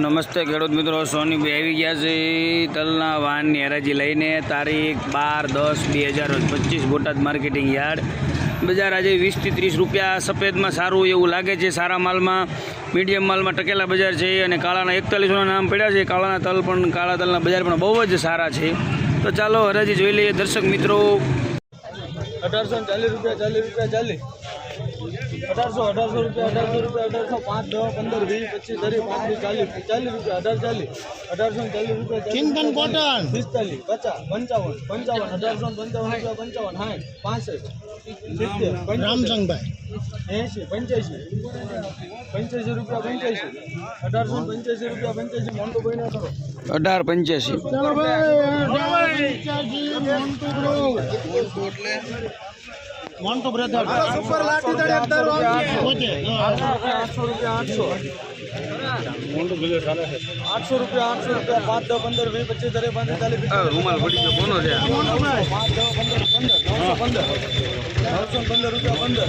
નમસ્તે ખેડૂત મિત્રો સોનીભાઈ આવી ગયા છે તલના વાહનની હરાજી લઈને. તારીખ બાર દસ બે હજાર પચીસ બોટાદ માર્કેટિંગ યાર્ડ. બજાર આજે વીસથી ત્રીસ રૂપિયા સફેદમાં સારું એવું લાગે છે સારા માલમાં. મીડિયમ માલમાં ટકેલા બજાર છે અને કાળાના એકતાલીસોના નામ પડ્યા છે. કાળાના તલ પણ, કાળા તલના બજાર પણ બહુ જ સારા છે. તો ચાલો હરાજી જોઈ લઈએ દર્શક મિત્રો. અઢારસો ચાલીસ રૂપિયા ચાલીસ રૂપિયા ચાલીસ અઢારસો અઢારસો રૂપિયા અઢારસો રૂપિયા અઢારસો પાંચ દસ પંદર વીસ પચીસ દરેક પાંત્રીસ ચાલીસ ચાલીસ રૂપિયા અઢાર ચાલીસ અઢારસો ચાલીસ રૂપિયા ચિંતન કોટન. પિસ્તાલીસ પચાસ પંચાવન પંચાવન અઢારસો પંચાવન રૂપિયા પંચાવન સાઠ પાસઠ સિત્તેર રામચંદભાઈ. એંશી પંચ્યાસી પંચ્યાસી રૂપિયા પંચ્યાસી અઢારસો પંચ્યાસી રૂપિયા પંચ્યાસી મોટું ભાઈ ના કરો. અઢાર પંચ્યાસી. મોન્ટુ બ્રધર સુપર લાઠી તળે અઢારો આઠસો રૂપિયા આઠસો. આઠસો રૂપિયા આઠસો રૂપિયા પાંચ દસ પંદર વીસ પચીસ દરેક પાંત્રીસ ચાલીસ રૂમાલ પડી ગયો કોનો છે પાંચ દસ પંદર પંદર પંદર. નવસો પંદર રૂપિયા પંદર.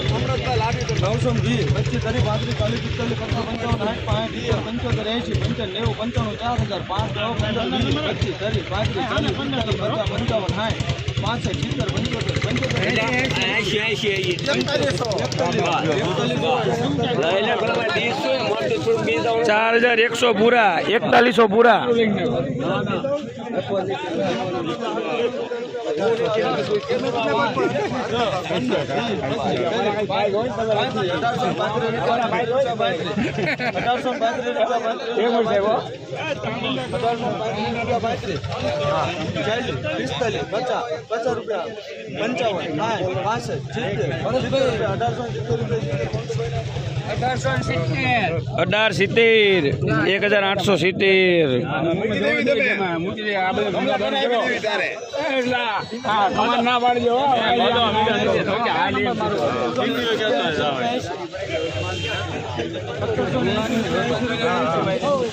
નવસો વીસ પચીસ દરેક પાંત્રીસ ચાલીસ પિસ્તાલીસ પચાસ પંચાવન સાઠ પાંચ પંચોતેર એંશી પંચાવન નેવું પંચાણું ચાર હજાર પાંચ દસ પંદર વીસ પચીસ દરેક પાંત્રીસ ચાલીસ પિસ્તાલીસ પચાસ પંચાવન સાઠ પાંચ સિત્તેર પંચોતેર પંચોતેર ચાર હજાર એકસો પૂરા એકતાલીસો પૂરા રૂપિયા પંચાવન પાસઠ અઢારસો સિત્તેર રૂપિયા અઢાર સિત્તેર એક હજાર આઠસો સિત્તેર.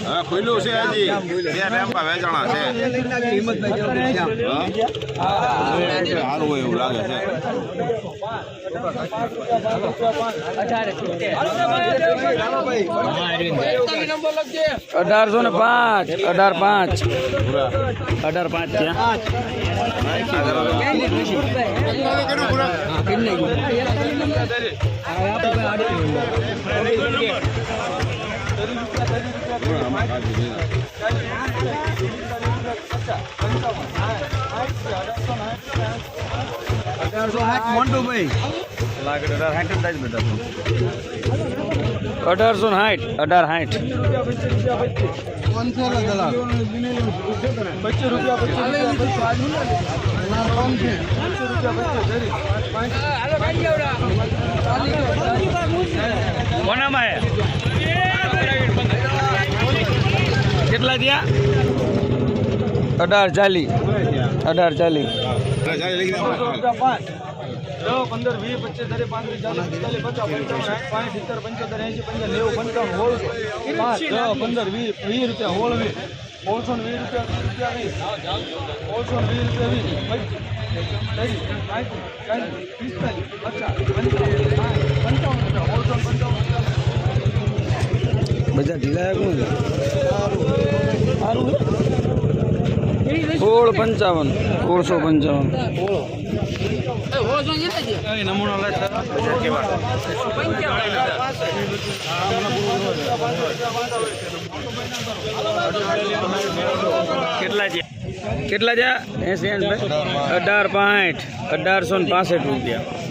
હા ખુલ્લું છે હજી. બે ટેમ્પા વેચાણા છે. સારું હોય એવું લાગે છે અઢારસો ને પાંચ અઢાર પાંચ. અઢાર પાંચ ત્યાં અઢારસો સાઠ અઢાર સાઠ પચીસ રૂપિયા કોનામાં કેટલા થયા અઢાર ચાલી અઢાર ચાલી પાંચ દસ પંદર વીસ પચીસ દરેક પાંત્રીસ ચાલીસ પિસ્તાલીસ પચાસ પંચાવન સાઠ પાંચ સિત્તેર પંચોતેર એંશી પંચાવન નેવું પંચાવન સોળસો પાંચ દસ પંદર વીસ વીસ રૂપિયા હોળ વીસ સોળસો ને વીસ બધા ઢીલા સોળ પંચાવન. સોળસો પંચાવન. કેટલા છે? કેટલા છે? એસી અઢાર પાંઠ અઢારસો ને પાસઠ રૂપિયા.